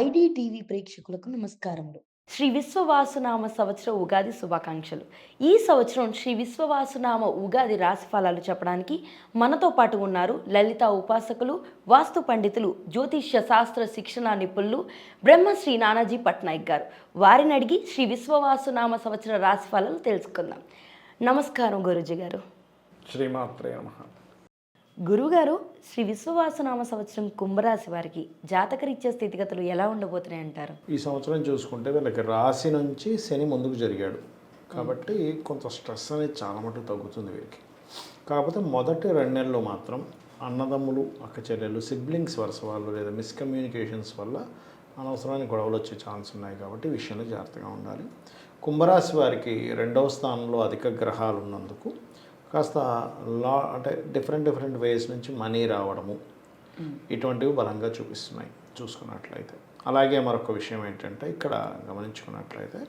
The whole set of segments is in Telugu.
ఐడి టీవీ ప్రేక్షకులకు నమస్కారములు. శ్రీ విశ్వవాసునామ సంవత్సర ఉగాది శుభాకాంక్షలు. ఈ సంవత్సరం శ్రీ విశ్వవాసునామ ఉగాది రాశి ఫలాలు చెప్పడానికి మనతో పాటు ఉన్నారు లలిత ఉపాసకులు వాస్తు పండితులు జ్యోతిష్య శాస్త్ర శిక్షణ నిపుణులు బ్రహ్మశ్రీ నానాజీ పట్నాయక్ గారు. వారిని అడిగి శ్రీ విశ్వవాసునామ సంవత్సర రాశి ఫలాలు తెలుసుకుందాం. నమస్కారం గురుజీ గారు. శ్రీమాత్రే నమ. గురుగారు శ్రీ విశ్వవాసనామ సంవత్సరం కుంభరాశి వారికి జాతకరీత్యా స్థితిగతులు ఎలా ఉండబోతున్నాయి అంటారు? ఈ సంవత్సరం చూసుకుంటే వీళ్ళకి రాశి నుంచి శని ముందుకు జరిగాడు. కాబట్టి కొంత స్ట్రెస్ అనేది చాలా మటుకు తగ్గుతుంది వీరికి కాకపోతే మొదటి రెండు నెలలు మాత్రం అన్నదమ్ములు అక్క చెల్లెలు సిబ్లింగ్స్ వరుస వాళ్ళు లేదా మిస్కమ్యూనికేషన్స్ వల్ల అనవసరమైన గొడవలు వచ్చే ఛాన్స్ ఉన్నాయి కాబట్టి విషయంలో జాగ్రత్తగా ఉండాలి. కుంభరాశి వారికి రెండవ స్థానంలో అధిక గ్రహాలు ఉన్నందుకు కాస్త లా అంటే డిఫరెంట్ డిఫరెంట్ వేస్ నుంచి మనీ రావడము. ఇటువంటివి బలంగా చూపిస్తున్నాయి చూసుకున్నట్లయితే. అలాగే మరొక విషయం ఏంటంటే ఇక్కడ గమనించుకున్నట్లయితే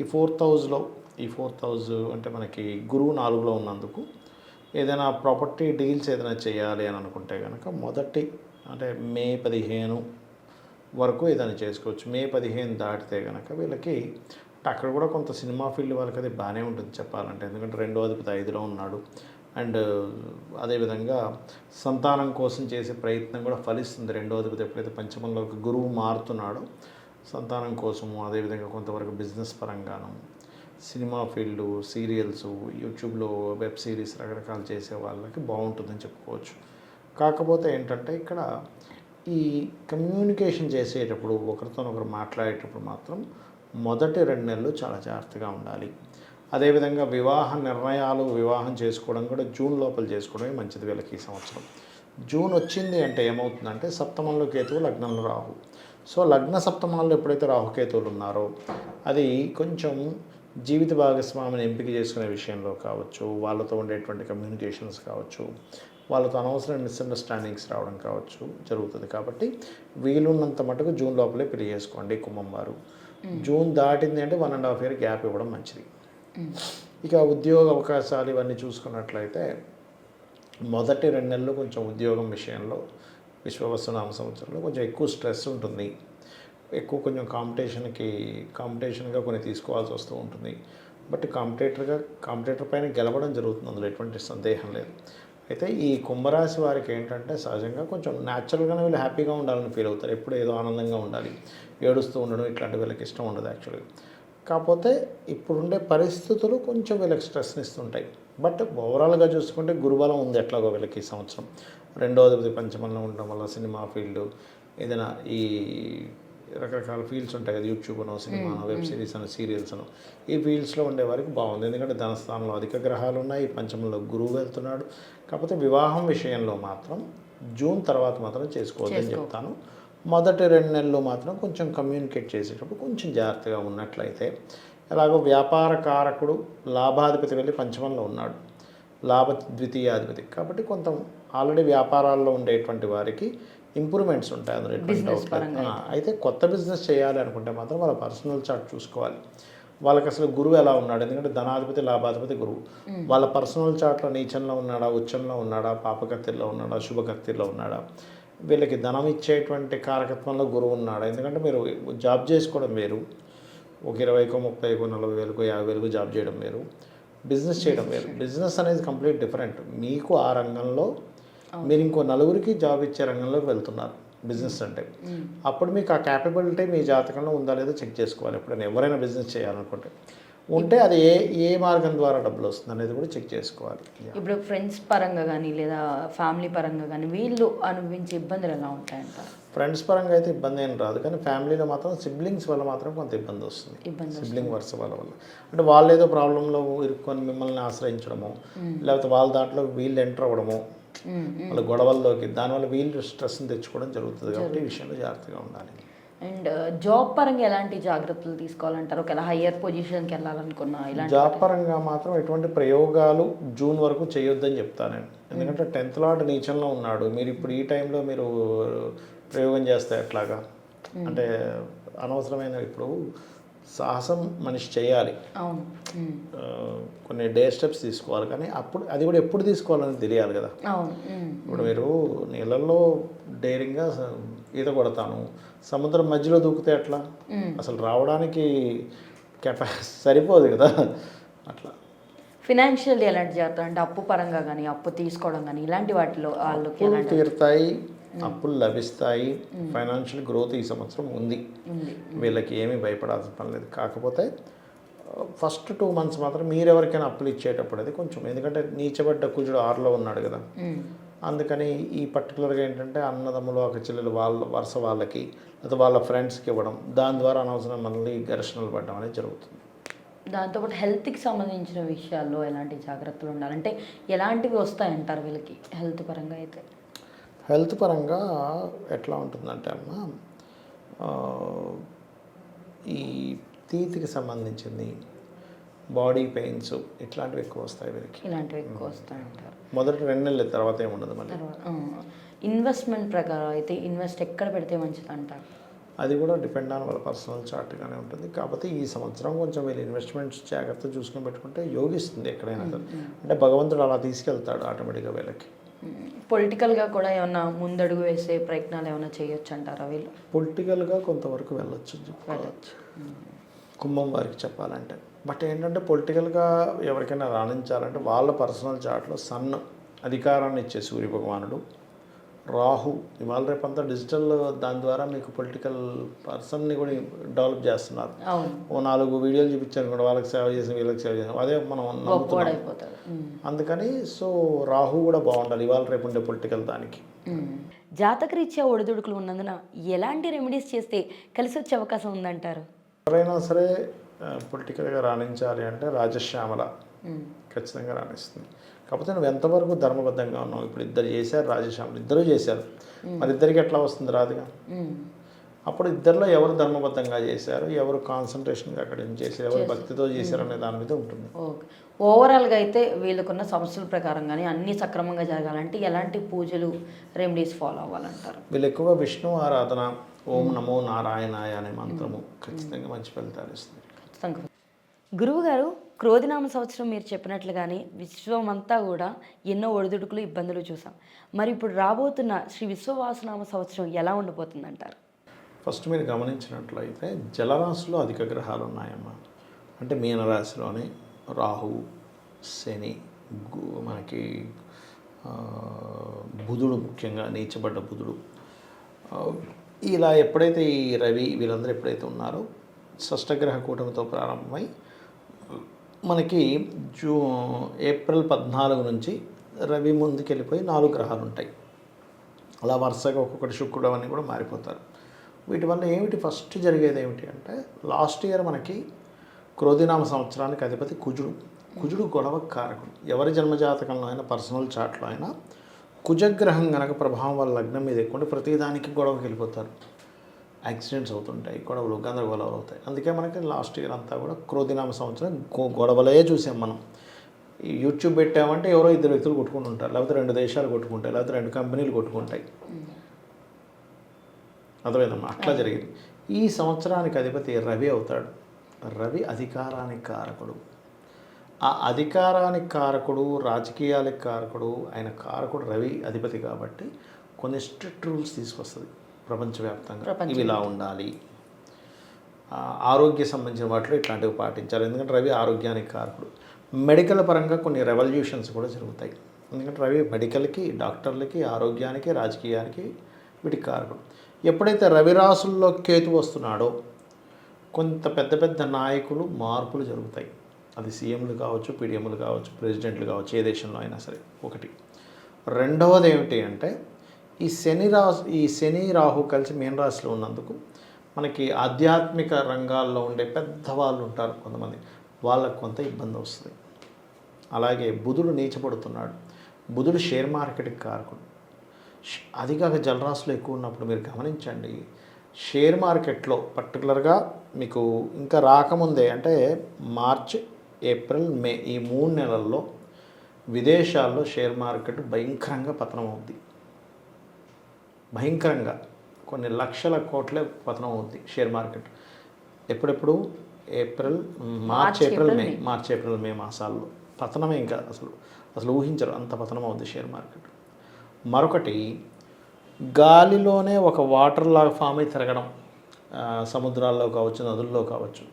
ఈ ఫోర్త్ హౌస్లో ఈ ఫోర్త్ హౌస్ అంటే మనకి గురువు నాలుగులో ఉన్నందుకు ఏదైనా ప్రాపర్టీ డీల్స్ ఏదైనా చేయాలి అని అనుకుంటే కనుక మొదటి అంటే మే పదిహేను వరకు ఏదైనా చేసుకోవచ్చు. మే పదిహేను దాటితే కనుక వీళ్ళకి అంటే అక్కడ కూడా కొంత సినిమా ఫీల్డ్ వాళ్ళకి అది బాగానే ఉంటుంది చెప్పాలంటే. ఎందుకంటే రెండో అధిపతి ఐదులో ఉన్నాడు. అండ్ అదేవిధంగా సంతానం కోసం చేసే ప్రయత్నం కూడా ఫలిస్తుంది. రెండో అధిపతి ఎప్పుడైతే పంచమంలోకి గురువు మారుతున్నాడో సంతానం కోసము అదేవిధంగా కొంతవరకు బిజినెస్ పరంగాను సినిమా ఫీల్డ్ సీరియల్స్ యూట్యూబ్లో వెబ్ సిరీస్ రకరకాలు చేసే వాళ్ళకి బాగుంటుందని చెప్పుకోవచ్చు. కాకపోతే ఏంటంటే ఇక్కడ ఈ కమ్యూనికేషన్ చేసేటప్పుడు ఒకరితోనొకరు మాట్లాడేటప్పుడు మాత్రం మొదటి రెండు నెలలు చాలా జాగ్రత్తగా ఉండాలి. అదేవిధంగా వివాహ నిర్ణయాలు వివాహం చేసుకోవడం కూడా జూన్ లోపల చేసుకోవడమే మంచిది వీళ్ళకి ఈ సంవత్సరం. జూన్ వచ్చింది అంటే ఏమవుతుందంటే సప్తమంలో కేతువు లగ్నంలో రాహు. సో లగ్న సప్తమంలో ఎప్పుడైతే రాహుకేతువులు ఉన్నారో అది కొంచెం జీవిత భాగస్వామిని ఎంపిక చేసుకునే విషయంలో కావచ్చు వాళ్ళతో ఉండేటువంటి కమ్యూనికేషన్స్ కావచ్చు వాళ్ళతో అనవసరం మిస్అండర్స్టాండింగ్స్ రావడం కావచ్చు జరుగుతుంది. కాబట్టి వీలున్నంత మటుకు జూన్ లోపలే పెళ్ళి చేసుకోండి కుమ్మం వారు. జూన్ దాటింది అంటే one and half year gap ఇవ్వడం మంచిది. ఇక ఉద్యోగ అవకాశాలు ఇవన్నీ చూసుకున్నట్లయితే మొదటి రెండు నెలలు కొంచెం ఉద్యోగం విషయంలో విశ్వవస్తునామ సంవత్సరంలో కొంచెం ఎక్కువ స్ట్రెస్ ఉంటుంది. ఎక్కువ కొంచెం కాంపిటీషన్కి కాంపిటీషన్గా కొన్ని తీసుకోవాల్సి వస్తూ ఉంటుంది. బట్ కాంపిటేటర్గా కాంపిటేటర్ పైన గెలవడం జరుగుతుంది. అందులో ఎటువంటి సందేహం లేదు. అయితే ఈ కుంభరాశి వారికి ఏంటంటే సహజంగా కొంచెం న్యాచురల్గానే వీళ్ళు హ్యాపీగా ఉండాలని ఫీల్ అవుతారు. ఎప్పుడు ఏదో ఆనందంగా ఉండాలి. ఏడుస్తూ ఉండడం ఇట్లాంటి వీళ్ళకి ఇష్టం ఉండదు యాక్చువల్గా కాకపోతే ఇప్పుడుండే పరిస్థితులు కొంచెం వీళ్ళకి స్ట్రెస్ని ఇస్తుంటాయి. బట్ ఓవరాల్గా చూసుకుంటే గురుబలం ఉంది ఎట్లాగో వీళ్ళకి ఈ సంవత్సరం. రెండో పంచమంలో ఉండడం వల్ల సినిమా ఫీల్డ్ ఏదైనా ఈ రకరకాల ఫీల్డ్స్ ఉంటాయి కదా యూట్యూబ్ అనో సినిమా వెబ్ సిరీస్ అనో సీరియల్స్ అనో. ఈ ఫీల్డ్స్లో ఉండే వారికి బాగుంది. ఎందుకంటే ధనస్థానంలో అధిక గ్రహాలు ఉన్నాయి పంచమంలో గురువు వెళ్తున్నాడు. కాకపోతే వివాహం విషయంలో మాత్రం జూన్ తర్వాత మాత్రం చేసుకోవద్దని చెప్తాను. మొదటి రెండు నెలలు మాత్రం కొంచెం కమ్యూనికేట్ చేసేటప్పుడు కొంచెం జాగ్రత్తగా ఉన్నట్లయితే ఎలాగో వ్యాపార కారకుడు లాభాధిపతి వెళ్ళి పంచమంలో ఉన్నాడు. లాభ ద్వితీయాధిపతి. కాబట్టి కొంత ఆల్రెడీ వ్యాపారాల్లో ఉండేటువంటి వారికి ఇంప్రూవ్మెంట్స్ ఉంటాయి అందులో అయితే. కొత్త బిజినెస్ చేయాలి అనుకుంటే మాత్రం వాళ్ళ పర్సనల్ చార్ట్ చూసుకోవాలి. వాళ్ళకి అసలు గురువు ఎలా ఉన్నాడు? ఎందుకంటే ధనాధిపతి లాభాధిపతి గురువు. వాళ్ళ పర్సనల్ చార్ట్లో నీచంలో ఉన్నాడా? ఉచ్చంలో ఉన్నాడా? పాపకత్తిలో ఉన్నాడా? శుభకత్తిలో ఉన్నాడా? వీళ్ళకి ధనం ఇచ్చేటువంటి కారకత్వంలో గురువు ఉన్నాడా? ఎందుకంటే మీరు జాబ్ చేసుకోవడం వేరు. ఒక ఇరవైకో ముప్పైకో నలభై వేలకు యాభై వేలకు జాబ్ చేయడం వేరు. బిజినెస్ చేయడం. వేరు బిజినెస్ అనేది కంప్లీట్ డిఫరెంట్ మీకు ఆ రంగంలో మీరు ఇంకో నలుగురికి జాబ్ ఇచ్చే రంగంలోకి వెళ్తున్నారు బిజినెస్ అంటే. అప్పుడు మీకు ఆ క్యాపబిలిటీ మీ జాతకంలో ఉందా లేదో చెక్ చేసుకోవాలి ఎప్పుడైనా. ఎవరైనా బిజినెస్ చేయాలనుకుంటే. ఉంటే అది ఏ ఏ మార్గం ద్వారా డబ్బులు వస్తుంది అనేది కూడా చెక్ చేసుకోవాలి. ఇప్పుడు ఫ్రెండ్స్ పరంగా కానీ లేదా ఫ్యామిలీ పరంగా కానీ వీళ్ళు అనుభవించే ఇబ్బందులు ఎలా ఉంటాయంటారు ఫ్రెండ్స్ పరంగా అయితే ఇబ్బంది ఏం రాదు. కానీ ఫ్యామిలీలో మాత్రం సిబ్లింగ్స్ వల్ల మాత్రం కొంత ఇబ్బంది వస్తుంది. సిబ్లింగ్ వరుస వాళ్ళ వల్ల. అంటే వాళ్ళు ఏదో ప్రాబ్లంలో ఇరుక్కొని మిమ్మల్ని ఆశ్రయించడము లేకపోతే వాళ్ళ దాంట్లో వీళ్ళు ఎంటర్ అవ్వడము వాళ్ళ గొడవల్లోకి దానివల్ల వీళ్ళు స్ట్రెస్ని తెచ్చుకోవడం జరుగుతుంది కాబట్టి ఈ విషయంలో జాగ్రత్తగా ఉండాలి. అండ్ జాబ్ పరంగా ఎలాంటి జాగ్రత్తలు తీసుకోవాలంటారు? ఒకవేళ హయ్యర్ పొజిషన్కి వెళ్ళాలనుకున్నా ఇలాంటి జాబ్ పరంగా మాత్రం ఎటువంటి ప్రయోగాలు జూన్ వరకు చేయొద్దని చెప్తాను నేను. ఎందుకంటే టెన్త్ లాట్ నీచంలో ఉన్నాడు. మీరు ఇప్పుడు ఈ టైంలో మీరు ప్రయోగం చేస్తే ఎట్లాగా? అంటే అనవసరమైన ఇప్పుడు సాహసం మనిషి చేయాలి. కొన్ని డే స్టెప్స్ తీసుకోవాలి. కానీ అప్పుడు అది కూడా ఎప్పుడు తీసుకోవాలని తెలియాలి కదా. ఇప్పుడు మీరు నీళ్ళల్లో డైరింగ్గా ఈత కొడతాను. సముద్రం మధ్యలో దూకితే ఎట్లా? అసలు రావడానికి కెపా సరిపోదు కదా. అట్లా. ఫినాన్షియల్ ఎలాంటి జాగ్రత్త? అంటే అప్పు పరంగా కానీ అప్పు తీసుకోవడం కానీ ఇలాంటి వాటిలో వాళ్ళకి తీరుతాయి. అప్పులు లభిస్తాయి. ఫైనాన్షియల్ గ్రోత్ ఈ సంవత్సరం ఉంది. వీళ్ళకి ఏమీ భయపడాల్సిన పని లేదు. కాకపోతే ఫస్ట్ టూ మంత్స్ మాత్రం మీరు ఎవరికైనా అప్పులు ఇచ్చేటప్పుడు అది కొంచెం. ఎందుకంటే నీచబడ్డ కుజుడు ఆరులో ఉన్నాడు కదా. అందుకని ఈ పర్టికులర్గా ఏంటంటే అన్నదమ్ములు ఒక చెల్లెలు వాళ్ళ వరుస వాళ్ళకి లేదా వాళ్ళ ఫ్రెండ్స్కి ఇవ్వడం దాని ద్వారా అనవసరం మళ్ళీ ఘర్షణలు పడడం అనేది జరుగుతుంది. దాంతోపాటు హెల్త్కి సంబంధించిన విషయాల్లో ఎలాంటి జాగ్రత్తలు ఉండాలంటే ఎలాంటివి వస్తాయంటారు వీళ్ళకి హెల్త్ పరంగా అయితే? హెల్త్ పరంగా ఎట్లా ఉంటుందంటే అమ్మ ఈ తీతికి సంబంధించింది బాడీ పెయిన్స్ ఇట్లాంటివి ఎక్కువ వస్తాయి వీరికి. ఇలాంటివి ఎక్కువ వస్తాయంటారు మొదటి రెండు నెలల తర్వాత ఏముండదు మళ్ళీ? ఇన్వెస్ట్మెంట్ ప్రకారం అయితే ఇన్వెస్ట్ ఎక్కడ పెడితే మంచిది అంటారు? అది కూడా డిపెండ్ ఆన్ వాళ్ళ పర్సనల్ చార్ట్గానే ఉంటుంది. కాకపోతే ఈ సంవత్సరం కొంచెం వీళ్ళు ఇన్వెస్ట్మెంట్స్ జాగ్రత్త చూసుకొని పెట్టుకుంటే యోగిస్తుంది ఎక్కడైనా అంటే భగవంతుడు అలా తీసుకెళ్తాడు ఆటోమేటిక్గా వీళ్ళకి. పొలిటికల్గా కూడా ఏమన్నా ముందడుగు వేసే ప్రయత్నాలు ఏమైనా చేయొచ్చు అంటారా వీళ్ళు? పొలిటికల్గా కొంతవరకు వెళ్ళొచ్చు వెళ్ళొచ్చు. కుంభం వారికి చెప్పాలంటే. బట్ ఏంటంటే పొలిటికల్గా ఎవరికైనా రాణించాలంటే వాళ్ళ పర్సనల్ చార్ట్లో సన్ అధికారాన్ని ఇచ్చే సూర్య భగవానుడు రాహు ఇవాళ రేపంతా డిజిటల్ దాని ద్వారా మీకు పొలిటికల్ పర్సన్ని కూడా డెవలప్ చేస్తున్నారు. ఓ నాలుగు వీడియోలు చూపించాను కూడా వాళ్ళకి సేవ చేసి వీళ్ళకి సేవ చేసాం అదే మనం నమ్ముతున్నాం. అందుకని సో రాహు కూడా బాగుండాలి ఇవాళ రేపు ఉండే పొలిటికల్ దానికి. జాతకరీత్యా ఒడిదుడుకులు ఉన్నందున ఎలాంటి రెమెడీస్ చేస్తే కలిసి వచ్చే అవకాశం ఉందంటారు? ఎవరైనా సరే పొలిటికల్గా రాణించాలి అంటే రాజశ్యామల. ఖచ్చితంగా రాణిస్తుంది. కాకపోతే నువ్వు ఎంతవరకు ధర్మబద్ధంగా ఉన్నావు? ఇప్పుడు ఇద్దరు చేశారు రాజశ్యామలు ఇద్దరు చేశారు. మరి ఇద్దరికి ఎట్లా వస్తుంది రాదుగా. అప్పుడు ఇద్దరిలో ఎవరు ధర్మబద్ధంగా చేశారు? ఎవరు కాన్సన్ట్రేషన్గా అక్కడ ఏం చేశారు? ఎవరు భక్తితో చేశారు అనే దాని మీద ఉంటుంది. ఓకే. ఓవరాల్గా అయితే వీళ్ళకున్న సమస్యల ప్రకారం కానీ అన్నీ సక్రమంగా జరగాలంటే ఎలాంటి పూజలు రెమెడీస్ ఫాలో అవ్వాలంటారు? వీళ్ళు ఎక్కువగా విష్ణు ఆరాధన ఓం నమో నారాయణాయ అనే మంత్రము ఖచ్చితంగా మంచి ఫలితాలు ఇస్తుంది. ఖచ్చితంగా. గురువుగారు క్రోధినామ సంవత్సరం మీరు చెప్పినట్లుగానే విశ్వమంతా కూడా ఎన్నో ఒడిదుడుకులు ఇబ్బందులు చూసాం. మరి ఇప్పుడు రాబోతున్న శ్రీ విశ్వవాసనామ సంవత్సరం ఎలా ఉండబోతుందంటారు? ఫస్ట్ మీరు గమనించినట్లయితే జలరాశిలో అధిక గ్రహాలు ఉన్నాయమ్మా అంటే మీనరాశిలోనే రాహు శని గు- మనకి బుధుడు ముఖ్యంగా నీచబడ్డ బుధుడు. ఇలా ఎప్పుడైతే ఈ రవి వీళ్ళందరూ ఎప్పుడైతే ఉన్నారో షష్టగ్రహ కూటమితో ప్రారంభమై మనకి జూ ఏప్రిల్ పద్నాలుగు నుంచి రవి ముందుకు వెళ్ళిపోయి నాలుగు గ్రహాలు ఉంటాయి అలా వరుసగా ఒక్కొక్కటి శుక్రుడు అవన్నీ కూడా మారిపోతారు. వీటి వల్ల ఏమిటి? ఫస్ట్ జరిగేది ఏమిటి అంటే లాస్ట్ ఇయర్ మనకి క్రోధినామ సంవత్సరానికి అధిపతి కుజుడు. కుజుడు గొడవ కారకుడు. ఎవరి జన్మజాతకంలో అయినా పర్సనల్ చాట్లో అయినా కుజగ్రహం గనక ప్రభావం వల్ల లగ్నం మీద ఎక్కువ ప్రతిదానికి గొడవకి వెళ్ళిపోతారు యాక్సిడెంట్స్ అవుతుంటాయి గొడవలు గందరగోళాలు అవుతాయి. అందుకే మనకి లాస్ట్ ఇయర్ అంతా కూడా క్రోధినామ సంవత్సరం గొడవలే చూసాం మనం. యూట్యూబ్ పెట్టామంటే ఎవరో ఇద్దరు వ్యక్తులు కొట్టుకుంటూ ఉంటారు లేకపోతే రెండు దేశాలు కొట్టుకుంటాయి లేకపోతే రెండు కంపెనీలు కొట్టుకుంటాయి. అర్థమైందమ్మా? అట్లా జరిగింది. ఈ సంవత్సరానికి అధిపతి రవి అవుతాడు. రవి అధికారానికి కారకుడు. ఆ అధికారానికి కారకుడు రాజకీయాలకు కారకుడు ఆయన కారకుడు రవి అధిపతి కాబట్టి కొన్ని స్ట్రిక్ట్ రూల్స్ తీసుకొస్తుంది. ప్రపంచవ్యాప్తంగా. ఇవి ఇలా ఉండాలి. ఆరోగ్య సంబంధించిన వాటిలో ఇట్లాంటివి పాటించాలి. ఎందుకంటే రవి ఆరోగ్యానికి కారకుడు. మెడికల్ పరంగా కొన్ని రెవల్యూషన్స్ కూడా జరుగుతాయి. ఎందుకంటే రవి మెడికల్కి డాక్టర్లకి ఆరోగ్యానికి రాజకీయానికి వీటికి కారకుడు. ఎప్పుడైతే రవి రాసుల్లో కేతు వస్తున్నాడో కొంత పెద్ద పెద్ద నాయకులు మార్పులు జరుగుతాయి. అది సీఎంలు కావచ్చు పీడిఎంలు కావచ్చు ప్రెసిడెంట్లు కావచ్చు ఏ దేశంలో అయినా సరే ఒకటి. రెండవది ఏమిటి అంటే ఈ శని రాశి ఈ శని రాహు కలిసి మీన రాశిలో ఉన్నందుకు మనకి ఆధ్యాత్మిక రంగాల్లో ఉండే పెద్దవాళ్ళు ఉంటారు కొంతమంది. వాళ్ళకు కొంత ఇబ్బంది వస్తుంది. అలాగే బుధుడు నీచపడుతున్నాడు. బుధుడు షేర్ మార్కెట్కి కారకుడు. అది కాక జలరాశులు ఎక్కువ ఉన్నప్పుడు మీరు గమనించండి. షేర్ మార్కెట్లో పర్టికులర్గా మీకు ఇంకా రాకముందే అంటే మార్చ్ ఏప్రిల్ మే ఈ మూడు నెలల్లో విదేశాల్లో షేర్ మార్కెట్ భయంకరంగా పతనం అవుద్ది భయంకరంగా కొన్ని లక్షల కోట్లే పతనం అవుద్ది షేర్ మార్కెట్. ఎప్పుడెప్పుడు? April March April May. March April May మాసాల్లో. పతనమే ఇంకా అసలు అసలు ఊహించరు. అంత పతనం అవుద్ది షేర్ మార్కెట్. మరొకటి గాలిలోనే ఒక వాటర్ లాగా ఫామ్ అయి తిరగడం. సముద్రాల్లో కావచ్చు నదుల్లో కావచ్చు.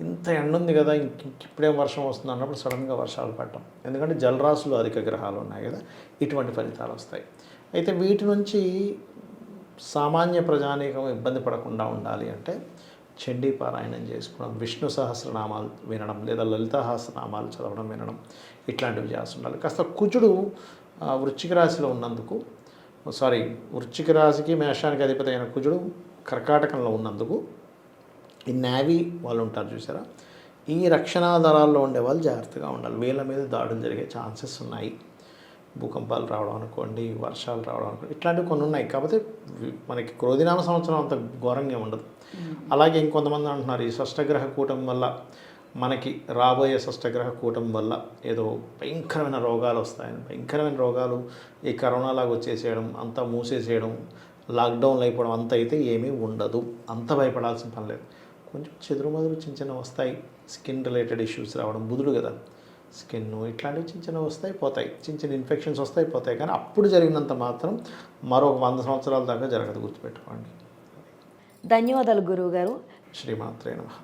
ఇంత ఎండ ఉంది కదా ఇప్పుడేం వర్షం వస్తుంది అన్నప్పుడు సడన్గా వర్షాలు పడటం. ఎందుకంటే జలరాశులు అధిక గ్రహాలు ఉన్నాయి కదా ఇటువంటి ఫలితాలు వస్తాయి. అయితే వీటి నుంచి సామాన్య ప్రజానీకం ఇబ్బంది పడకుండా ఉండాలి అంటే చండీ పారాయణం చేసుకోవడం విష్ణు సహస్రనామాలు వినడం లేదా లలిత సహస్రనామాలు చదవడం వినడం ఇట్లాంటివి చేస్తుండాలి. కాస్త కుజుడు వృశ్చిక రాశిలో ఉన్నందుకు సారీ వృశ్చిక రాశికి మేషానికి అధిపతి అయిన కుజుడు కర్కాటకంలో ఉన్నందుకు ఈ నేవీ వాళ్ళు ఉంటారు చూసారా? ఈ రక్షణాధారాల్లో దళాల్లో ఉండే వాళ్ళు జాగ్రత్తగా ఉండాలి. వీళ్ళ మీద దాడులు జరిగే ఛాన్సెస్ ఉన్నాయి. భూకంపాలు రావడం అనుకోండి వర్షాలు రావడం అనుకోండి ఇట్లాంటివి కొన్ని ఉన్నాయి. కాకపోతే మనకి క్రోధినామ సంవత్సరం అంత ఘోరంగా ఉండదు. అలాగే ఇంకొంతమంది అంటున్నారు ఈ షష్టగ్రహ కూటం వల్ల మనకి రాబోయే షష్టగ్రహ కూటం వల్ల ఏదో భయంకరమైన రోగాలు వస్తాయని భయంకరమైన రోగాలు ఈ కరోనా లాగా వచ్చేసేయడం అంతా మూసేసేయడం లాక్డౌన్లు అయిపోవడం అంత అయితే ఏమీ ఉండదు. అంత భయపడాల్సిన పని లేదు. కొంచెం చెదురుమదురు చిన్న చిన్న వస్తాయి. స్కిన్ రిలేటెడ్ ఇష్యూస్ రావడం బుధుడు కదా. స్కిన్ ఇట్లాంటివి చిన్న చిన్న వస్తాయి పోతాయి. చిన్న చిన్న ఇన్ఫెక్షన్స్ వస్తాయి పోతాయి. కానీ అప్పుడు జరిగినంత మాత్రం మరొక వంద సంవత్సరాల దాకా జరగదు గుర్తుపెట్టుకోండి. ధన్యవాదాలు గురువు గారు శ్రీమాత్రే నమః.